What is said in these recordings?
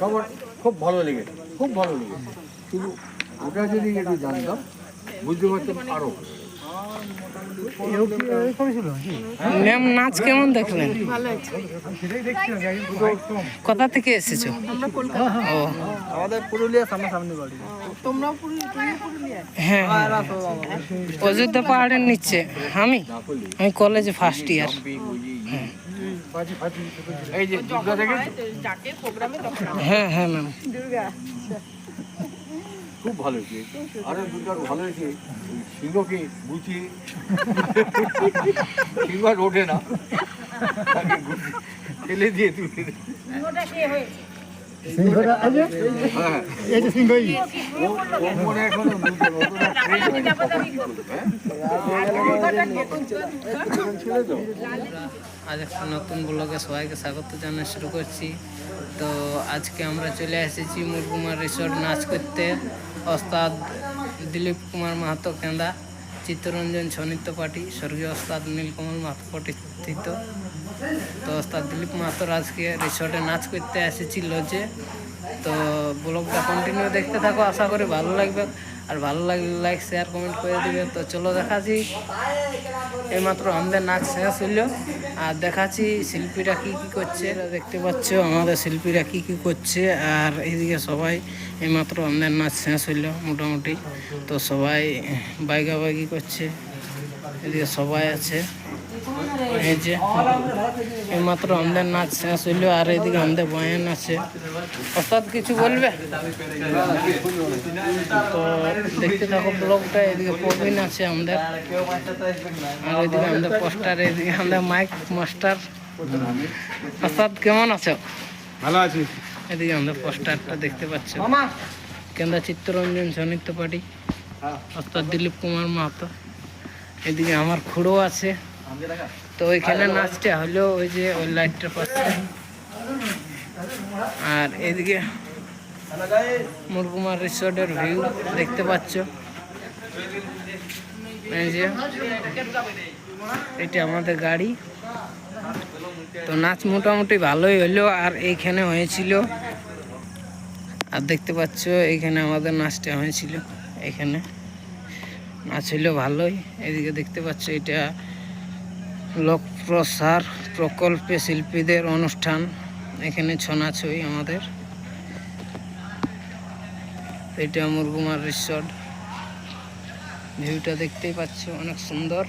সবার খুব ভালো লেগেছে খুব ভালো লেগেছে। শুধু ওটা যদি একটু জানতাম বুঝতে পারতাম আরও ম্যাম নাচ কেমন দেখলেন? কোথা থেকে এসেছ? ও। আমাদের পুরুলিয়া সামনাসামনি বাড়ি। হ্যাঁ অযোধ্যা পাহাড়ের নিচে। আমি? আমি কলেজে ফার্স্ট ইয়ার এই যে দুর্গা হ্যাঁ হ্যাঁ ম্যাম খুব ভালো হয়েছে। আরও দুর্গার ভালো হয়েছে। সিংহকে গুছিয়ে সিংহ আর ওঠে না তাকে গুছিয়ে ফেলে দিয়ে তুলে দে। হ্যাঁ। এই যে সিংহই। ও- ও মনে হয় এখনও বুঝতে পারবে না, train কি করবে, হ্যাঁ? ছেলে তো আজ একটা নতুন ব্লগে সবাইকে স্বাগত জানা শুরু করছি। তো আজকে আমরা চলে এসেছি মুরগুমার রিসোর্ট নাচ করতে। ওস্তাদ দিলীপ কুমার মাহাতো কেন্দা, চিত্তরঞ্জন ছনিত্য পার্টি স্বর্গীয় ওস্তাদ নীলকমল মাহাতো প্রতিষ্ঠিত তো ওস্তাদ দিলীপ মাহাতোর আজকে রিসোর্টে নাচ করতে এসেছি লজে। তো ব্লগটা কন্টিনিউ দেখতে থাকো, আশা করি ভালো লাগবে। আর ভালো লাগলে লাইক শেয়ার কমেন্ট করে দিবে। তো চলো দেখাচ্ছি এইমাত্র আমাদের নাচ শেষ হইল। আর দেখাচ্ছি শিল্পীরা কি কি করছে। দেখতে পাচ্ছ আমাদের শিল্পীরা কি কি করছে। আর এদিকে সবাই এইমাত্র আমাদের নাচ শেষ হইল মোটামুটি। তো সবাই বাইগা বাইগি করছে। এদিকে সবাই আছে। এই যে এইমাত্র আমাদের নাচ শেষ হইল আর এদিকে আমাদের বয়ান আছে। অর্থাৎ কিছু বলবে? তো দেখতে থাকো ব্লগটা এদিকে প্রবীণ আছে আমাদের। আর এদিকে আমাদের পোস্টার এদিকে আমাদের মাইক মাস্টার। অর্থাৎ কেমন আছো? ভালো আছি। এদিকে আমাদের পোস্টারটা দেখতে পাচ্ছ। কেন্দ্র চিত্তরঞ্জন সনিত্য পার্টি অর্থাৎ দিলীপ কুমার মাহাতো। এদিকে আমার খুঁড়ো আছে। তো ওইখানে নাচটা হলো ওই যে ওই লাইটটার পাশে আর এদিকে মুরগুমার রিসোর্টের ভিউ দেখতে পাচ্ছ। এই যে, এটা আমাদের গাড়ি। তো নাচ মোটামুটি ভালোই হলো, আর এইখানে হয়েছিল। আর দেখতে পাচ্ছ, এইখানে আমাদের নাচটা হয়েছিল এখানে নাচ হইল ভালোই। এদিকে দেখতে পাচ্ছ এটা লোক প্রসার প্রকল্পে শিল্পীদের অনুষ্ঠান। এখানে ছৌ ছই আমাদের। এটা মুরগুমার রিসর্ট। ভিউটা দেখতেই পাচ্ছ, অনেক সুন্দর।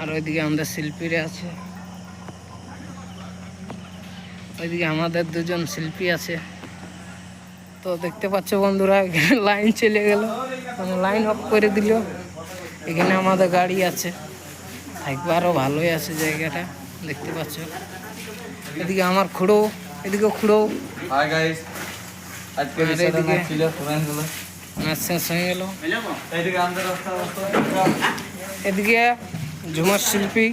আর ওইদিকে আমাদের শিল্পীরা আছে। ওইদিকে আমাদের দুজন শিল্পী আছে। তো দেখতে পাচ্ছ বন্ধুরা, লাইন চলে গেল। লাইন অফ করে দিল। এখানে আমাদের গাড়ি আছে। একবারও ভালোই আছে জায়গাটা দেখতে পাচ্ছ। এদিকে আমার খুঁড়ো এদিকে খুঁড়ো। শেষ হয়ে গেল। এদিকে ঝুমার শিল্পী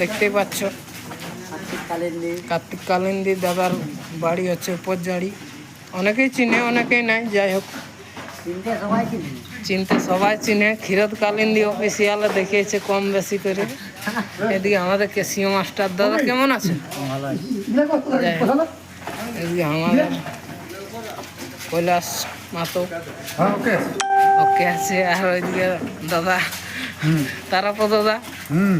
দেখতেই পাচ্ছ। কার্তিক কালিন্দি দাদার বাড়ি হচ্ছে উপরজাড়ি অনেকেই চিনে অনেকেই নাই যাই হোক। চিনতে সবাই চিনে। ক্ষীরত কালিন্দি অফিসিয়ালে দেখিয়েছে কম বেশি করে। এদিকে আমাদের কেসিও মাস্টার দাদা কেমন আছে এদিকে আমাদের কৈলাস মাতো। ওকে ওকে আছে আর ওইদিকে দাদা তারাপদ দাদা। হুম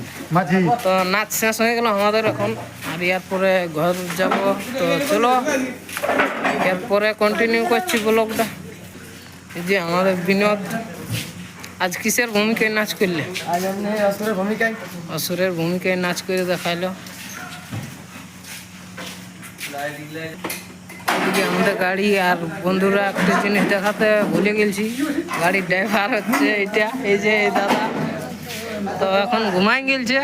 তো নাচ শেষ হয়ে গেল আমাদের এখন। আর ইয়ার পরে ঘর যাব তো চলো। এরপরে কন্টিনিউ করছি ব্লগটা যে আমাদের বিনোদ আজ কিসের ভূমিকায় নাচ করলে? আজ আপনি অসুরের ভূমিকায়? অসুরের ভূমিকায় নাচ করে দেখাইলো। আমাদের গাড়ি আর বন্ধুরা একটা জিনিস দেখাতে ভুলে গেছি গাড়ির ড্রাইভার হচ্ছে এটা এই যে দাদা। তো এখন ঘুমাই গেলছে।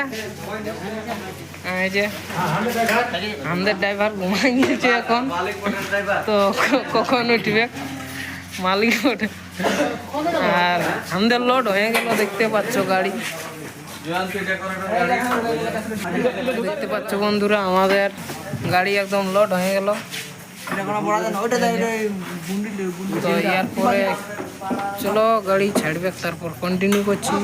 এই যে আমাদের ড্রাইভার ঘুমাই গেছে এখন। তো কখন উঠবে? মালিক আর আমাদের লোড হয়ে গেল, দেখতে পাচ্ছ গাড়ি। দেখতে পাচ্ছ বন্ধুরা, আমাদের গাড়ি একদম লোড হয়ে গেল। তো ইয়ার পরে চলো গাড়ি ছাড়বে, তারপর কন্টিনিউ করছি।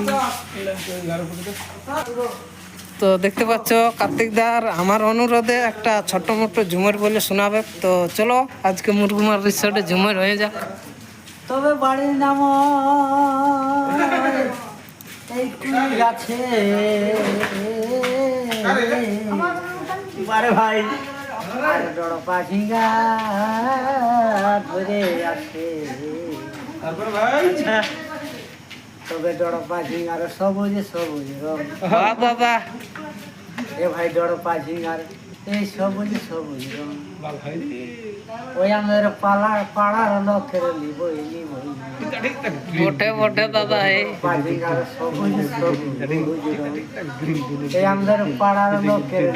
তো দেখতে পাচ্ছ, কার্তিক দার আমার অনুরোধে একটা ছোট্ট মোটো ঝুমের বলে শোনাবে। তো চলো, আজকে মুরগুমার রিসোর্টে ঝুমের হয়ে যাক। তবে বাড়ির নাম এই কুল গাছে ভাই ধরে আছে। আচ্ছা, তবে ডর পাখি আর সবুজ সবুজ রং বাবা এ ভাই ডর পাখি এই সবুজ সবুজ রং ওই আমাদের পাড়ার লোকের দাদা এই। আমাদের পাড়ার লোকের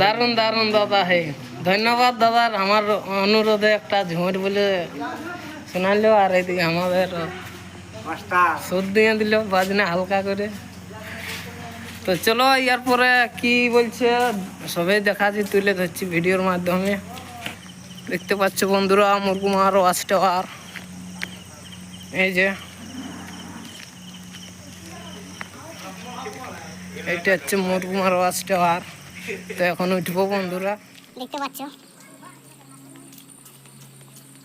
দারুণ দারুণ দাদা হে ধন্যবাদ দাদার আমার অনুরোধে একটা ঝুমুর বলে শোনালো আর এদিকে আমাদের সুদ দিয়ে দিল বাজনা হালকা করে। তো চলো ইয়ার পরে কি বলছে সবাই দেখাচ্ছি তুলে ধরছি ভিডিওর মাধ্যমে। দেখতে পাচ্ছ বন্ধুরা মুরগুমার ওয়াচ টাওয়ার এই যে। এটা হচ্ছে মুরগুমার ওয়াচ টাওয়ার তো এখন উঠবো বন্ধুরা। দেখতে পাচ্ছ?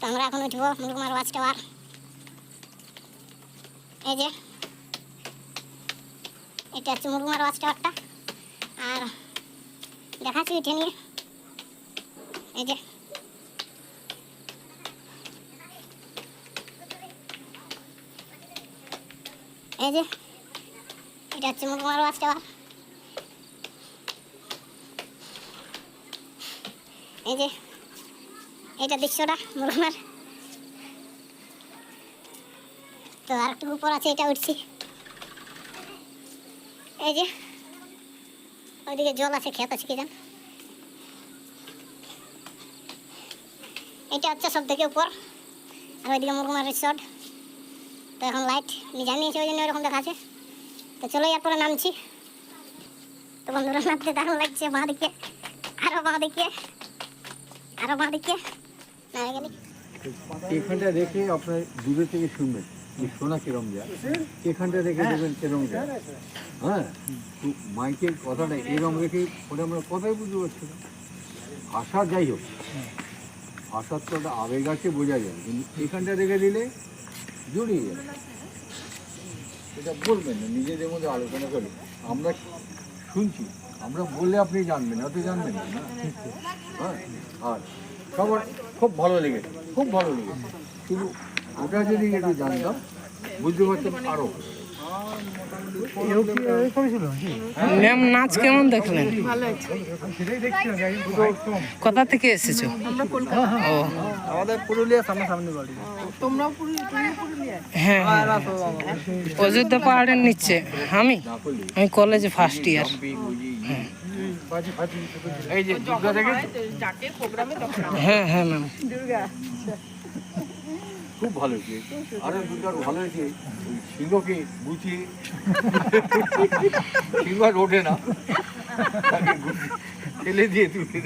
আমরা এখন উঠবো মুরগুমার ওয়াচ টাওয়ার এই যে। এটা হচ্ছে মুরগুমার ওয়াচ টাওয়ারটা আর দেখাচ্ছি উঠে নিয়ে। এই যে। এই যে, এটা হচ্ছে মুরগুমার ওয়াচ টাওয়ার। এই যে এইটা দৃশ্যটা মুরগুমার তো আর একটু উপর আছে, এটা উঠছি। এই যে, ওইদিকে জল আছে ক্ষেত আছে, কি জান। এটা হচ্ছে সব থেকে উপর, আর ওইদিকে মুরগুমার রিসর্ট। তো এখন লাইট নিয়ে নিয়েছে ওই জন্য ওরকম দেখাচ্ছে তো চলো এরপরে নামছি। তো বন্ধুরা নামতে দারুণ লাগছে বাঁ দিকে আরও বাঁ দিকে আরও বাঁ দিকে। না গেলি এখানটা রেখে আপনার দূরে থেকে শুনবেন যে কিরম যায়। এখানটা রেখে দেবেন কিরম যায়। হ্যাঁ তো মাইকের কথাটা এরম রেখে ওটা আমরা কথাই বুঝতে পারছি না। ভাষা যাই হোক ভাষার তো একটা আবেগ আছে বোঝা যায়। কিন্তু এখানটা রেখে দিলে জড়িয়ে যাবে। এটা বলবেন না, নিজেদের মধ্যে আলোচনা করে। আমরা শুনছি, আমরা বললে আপনি জানবেন অত জানবেন না? হ্যাঁ আর সবার খুব ভালো লেগেছে, খুব ভালো লেগেছে। শুধু ওটা যদি একটু জানতাম, বুঝতে পারতাম আরও ম্যাম, নাচ কেমন কোথা থেকে এসেছ? বাড়ি হ্যাঁ হ্যাঁ। অযোধ্যা পাহাড়ের নিচে। আমি? আমি কলেজে ফার্স্ট ইয়ার হ্যাঁ হ্যাঁ ম্যাম। খুব ভালো আরও, দুর্গার ভালো হয়েছে। সিংহকে গুছিয়ে সিংহ আর ওঠে না। তাকে ফেলে দিয়ে তুলে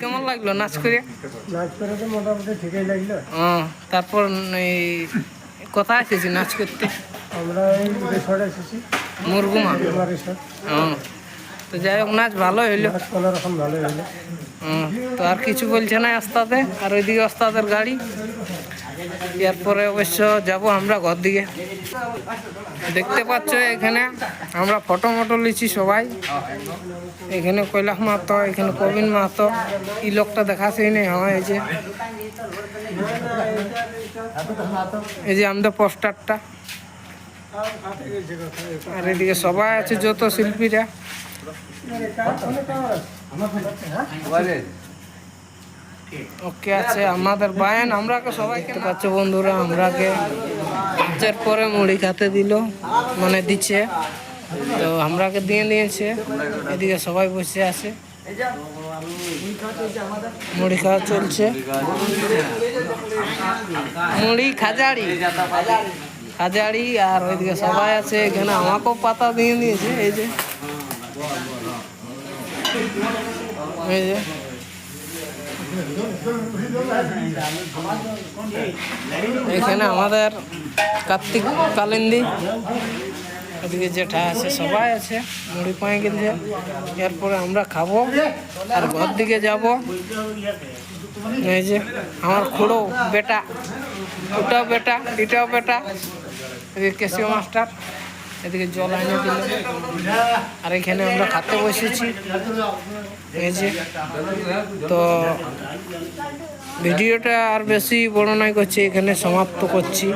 কেমন লাগল নাচ করে? নাচ করে তো মোটামুটি ঠিকই লাগল। তারপর এই কোথায় এসেছি নাচ করতে? আমরা এই রিসর্টে এসেছি। মুরগুমা? আমার তো যাই হোক নাচ ভালো হইল। তো আর কিছু বলছে না ওস্তাদে আর ওইদিকে ওস্তাদের গাড়ি। এরপরে অবশ্য যাব আমরা ঘর দিকে। দেখতে পাচ্ছ এখানে আমরা ফটো মটো লিছি সবাই। এখানে কৈলাস মাহাতো এখানে প্রবীণ মাহাতো। এই লোকটা দেখাছেই নেই হয় এই যে। এই যে আমাদের পোস্টারটা আর এদিকে সবাই আছে, যত শিল্পীরা। ওকে আছে আমাদের বায়ান আমরাকে দেখতে পাচ্ছ বন্ধুরা আমরাকে এর পরে মুড়ি খাতে দিল মানে দিচ্ছে। তো আমরাকে দিয়ে দিয়েছে এদিকে সবাই বসে আছে। মুড়ি খাওয়া চলছে। মুড়ি খাজাড়ি খাজাড়ি আর ওইদিকে সবাই আছে, এখানে আমাকেও পাতা দিয়ে দিয়েছে, এই যে। যে। এখানে আমাদের কার্তিক কালিন্দি এদিকে জেঠা আছে, সবাই আছে, মুড়ি পায়ে কিনছে এরপরে আমরা খাব আর ঘর দিকে যাব। এই যে, আমার খুড়ো বেটা ওটাও বেটা এটাও বেটা। এদিকে কেসিও মাস্টার, এদিকে জল এনে দিল। আর এখানে আমরা খাতে বসেছি। এই যে, তো ভিডিওটা আর বেশি বড় নাই করছি, এখানে সমাপ্ত করছি।